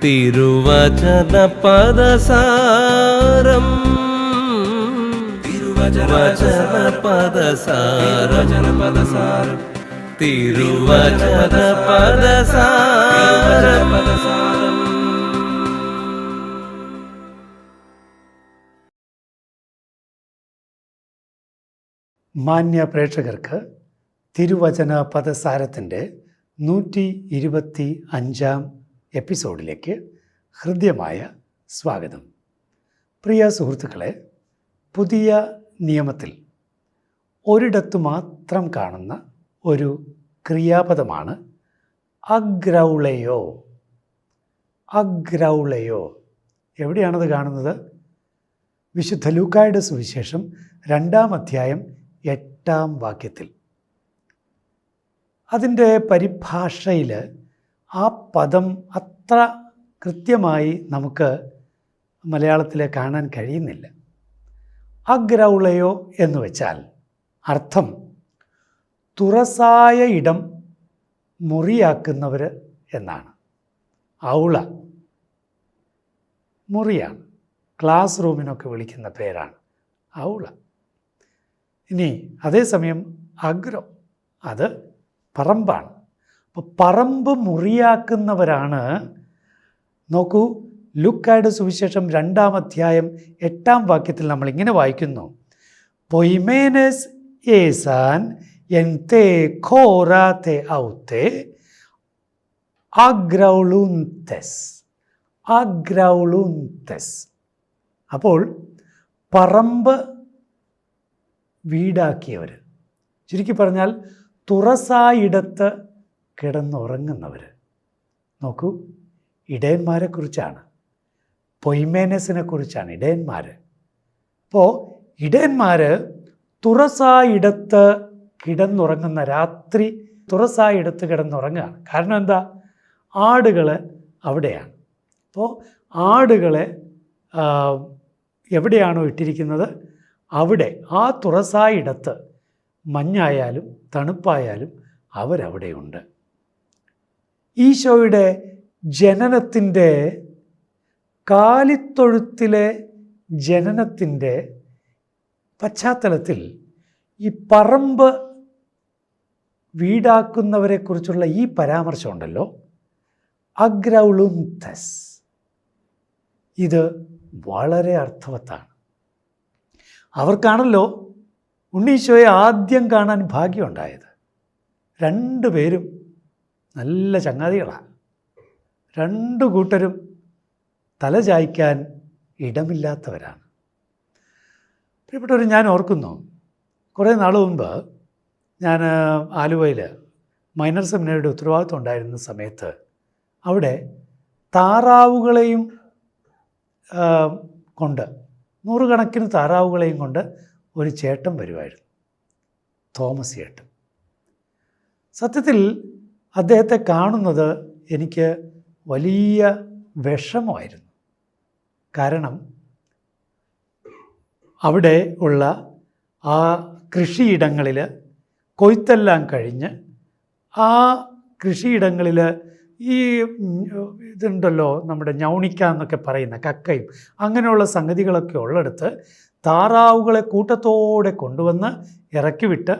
തിരുവചനപദസാരം. തിരുവചനപദസാരം. തിരുവചന പദസാരം മാന്യ പ്രേക്ഷകർക്ക് തിരുവചന പദസാരത്തിന്റെ നൂറ്റി ഇരുപത്തി അഞ്ചാം എപ്പിസോഡിലേക്ക് ഹൃദ്യമായ സ്വാഗതം. പ്രിയ സുഹൃത്തുക്കളെ പുതിയ നിയമത്തിൽ ഒരിടത്തു മാത്രം കാണുന്ന ഒരു ക്രിയാപദമാണ് അഗ്രൗളയോ. അഗ്രൗളയോ. എവിടെയാണത് കാണുന്നത്? വിശുദ്ധ ലൂക്കായുടെ സുവിശേഷം രണ്ടാം അധ്യായം എട്ടാം വാക്യത്തിൽ. അതിന്റെ പരിഭാഷയിൽ ആ പദം അത്ര കൃത്യമായി നമുക്ക് മലയാളത്തിൽ കാണാൻ കഴിയുന്നില്ല. അഗ്രൗളയോ എന്ന് വെച്ചാൽ അർത്ഥം തുറസായ ഇടം മുറിയാക്കുന്നവർ എന്നാണ്. ഔള മുറിയാണ്. ക്ലാസ് റൂമിനൊക്കെ വിളിക്കുന്ന പേരാണ് ഔള. ഇനി അതേസമയം അഗ്രോ അത് പറമ്പാണ്. അപ്പോൾ പറമ്പ് മുറിയാക്കുന്നവരാണ് നോക്കൂ ലുക്കായുടെ സുവിശേഷം രണ്ടാം അധ്യായം എട്ടാം വാക്യത്തിൽ നമ്മൾ ഇങ്ങനെ വായിക്കുന്നു. പൊയ്മേനസ് ഏസാൻ എൻ തേ ഖോറാത്തെ ഔത്തെ അഗ്രൗളുന്തസ് അഗ്രൗളുന്തസ് അപ്പോൾ പറമ്പ് വീടാക്കിയവർ ചുരുക്കി പറഞ്ഞാൽ തുറസായിടത്ത് കിടന്നുറങ്ങുന്നവർ നോക്കൂ ഇടയന്മാരെക്കുറിച്ചാണ്. പൊയ്മേനസിനെ കുറിച്ചാണ് ഇടയന്മാർ അപ്പോൾ ഇടയന്മാർ തുറസായിടത്ത് കിടന്നുറങ്ങുന്ന രാത്രി തുറസായിടത്ത് കിടന്നുറങ്ങുകയാണ്. കാരണം എന്താ? ആടുകൾ അവിടെയാണ്. അപ്പോൾ ആടുകളെ എവിടെയാണോ ഇട്ടിരിക്കുന്നത്? അവിടെ ആ തുറസായിടത്ത് മഞ്ഞായാലും തണുപ്പായാലും അവരവിടെയുണ്ട്. ഈശോയുടെ ജനനത്തിന്റെ കാലിത്തൊഴുത്തിലെ ജനനത്തിന്റെ പശ്ചാത്തലത്തിൽ ഈ പറമ്പ് വീടാക്കുന്നവരെക്കുറിച്ചുള്ള ഈ പരാമർശമുണ്ടല്ലോ. അഗ്രൗളുന്തസ് ഇത് വളരെ അർത്ഥവത്താണ്. അവർക്കാണല്ലോ ഉണ്ണീശോയെ ആദ്യം കാണാൻ ഭാഗ്യമുണ്ടായത് രണ്ടുപേരും നല്ല ചങ്ങാതികളാണ് രണ്ടു കൂട്ടരും തല ചായ്ക്കാൻ ഇടമില്ലാത്തവരാണ്. പ്രിയപ്പെട്ടവർ ഞാൻ ഓർക്കുന്നു കുറേ നാൾ മുമ്പ് ഞാൻ ആലുവയിൽ മൈനർ സെമിനാരിയുടെ ഉത്തരവാദിത്വം ഉണ്ടായിരുന്ന സമയത്ത് അവിടെ താറാവുകളെയും കൊണ്ട് നൂറുകണക്കിന് താറാവുകളെയും കൊണ്ട് ഒരു ചേട്ടൻ വരുമായിരുന്നു തോമസ് ചേട്ടൻ. സത്യത്തിൽ അദ്ദേഹത്തെ കാണുന്നത് എനിക്ക് വലിയ വിഷമമായിരുന്നു. കാരണം അവിടെ ഉള്ള ആ കൃഷിയിടങ്ങളിൽ കൊയ്ത്തെല്ലാം കഴിഞ്ഞ് ആ കൃഷിയിടങ്ങളിൽ ഈ ഇതുണ്ടല്ലോ നമ്മുടെ ഞൗണിക്ക എന്നൊക്കെ പറയുന്ന കക്കയും അങ്ങനെയുള്ള സംഗതികളൊക്കെ ഉള്ളിടത്ത് താറാവുകളെ കൂട്ടത്തോടെ കൊണ്ടുവന്ന് ഇറക്കി വിട്ട്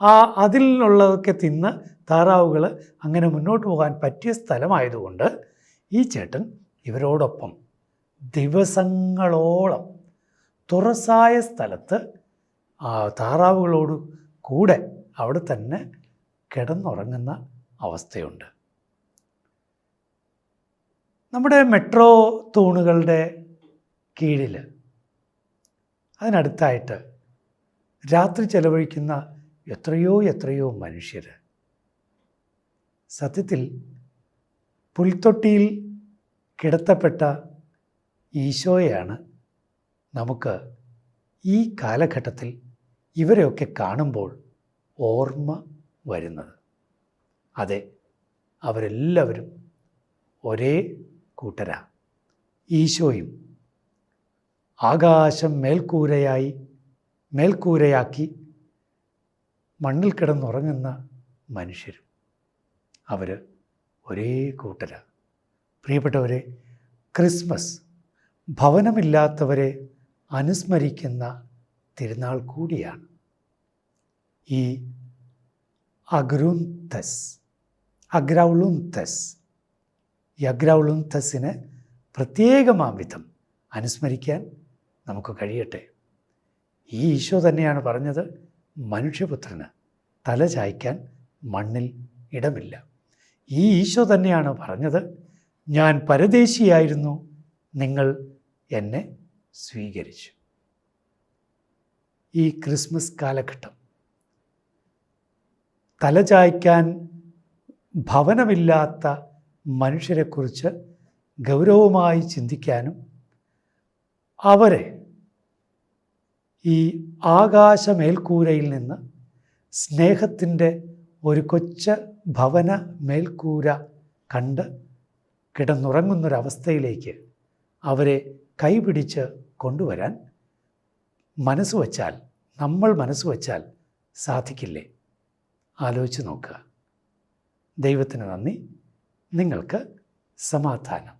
ആ അതിലുള്ളതൊക്കെ തിന്ന് താറാവുകൾ അങ്ങനെ മുന്നോട്ട് പോകാൻ പറ്റിയ സ്ഥലമായതുകൊണ്ട് ഈ ചേട്ടൻ ഇവരോടൊപ്പം ദിവസങ്ങളോളം തുറസായ സ്ഥലത്ത് താറാവുകളോട് കൂടെ അവിടെ തന്നെ കിടന്നുറങ്ങുന്ന അവസ്ഥയുണ്ട്. നമ്മുടെ മെട്രോ തൂണുകളുടെ കീഴിൽ അതിനടുത്തായിട്ട് രാത്രി ചെലവഴിക്കുന്ന എത്രയോ എത്രയോ മനുഷ്യർ സത്യത്തിൽ പുൽത്തൊട്ടിയിൽ കിടത്തപ്പെട്ട ഈശോയാണ് നമുക്ക് ഈ കാലഘട്ടത്തിൽ ഇവരെയൊക്കെ കാണുമ്പോൾ ഓർമ്മ വരുന്നത്. അതെ അവരെല്ലാവരും ഒരേ കൂട്ടരാ. ഈശോയും ആകാശം മേൽക്കൂരയായി മേൽക്കൂരയാക്കി മണ്ണിൽ കിടന്നുറങ്ങുന്ന മനുഷ്യരും. അവർ ഒരേ കൂട്ടരാണ് പ്രിയപ്പെട്ടവരെ ക്രിസ്മസ് ഭവനമില്ലാത്തവരെ അനുസ്മരിക്കുന്ന തിരുനാൾ കൂടിയാണ്. ഈ അഗ്രൂന്തസ് അഗ്രൗളുന്തസ് ഈ അഗ്രൗളുന്തസിന് പ്രത്യേകമാം വിധം അനുസ്മരിക്കാൻ നമുക്ക് കഴിയട്ടെ. ഈ ഈശോ തന്നെയാണ് പറഞ്ഞത് മനുഷ്യപുത്രന് തല ചായ്ക്കാൻ മണ്ണിൽ ഇടമില്ല. ഈ ഈശോ തന്നെയാണ് പറഞ്ഞത് ഞാൻ പരദേശിയായിരുന്നു നിങ്ങൾ എന്നെ സ്വീകരിച്ചു. ഈ ക്രിസ്മസ് കാലഘട്ടം തലചായ്ക്കാൻ ഭവനമില്ലാത്ത മനുഷ്യരെക്കുറിച്ച് ഗൗരവമായി ചിന്തിക്കാനും അവരെ ഈ ആകാശമേൽക്കൂരയിൽ നിന്ന് സ്നേഹത്തിന്റെ ഒരു കൊച്ച ഭവന മേൽക്കൂര കണ്ട് കിടന്നുറങ്ങുന്നൊരവസ്ഥയിലേക്ക് അവരെ കൈപിടിച്ച് കൊണ്ടുവരാൻ മനസ്സ് വച്ചാൽ നമ്മൾ മനസ്സ് വച്ചാൽ സാധിക്കില്ലേ? ആലോചിച്ച് നോക്കുക. ദൈവത്തിന് നന്ദി. നിങ്ങൾക്ക് സമാധാനം.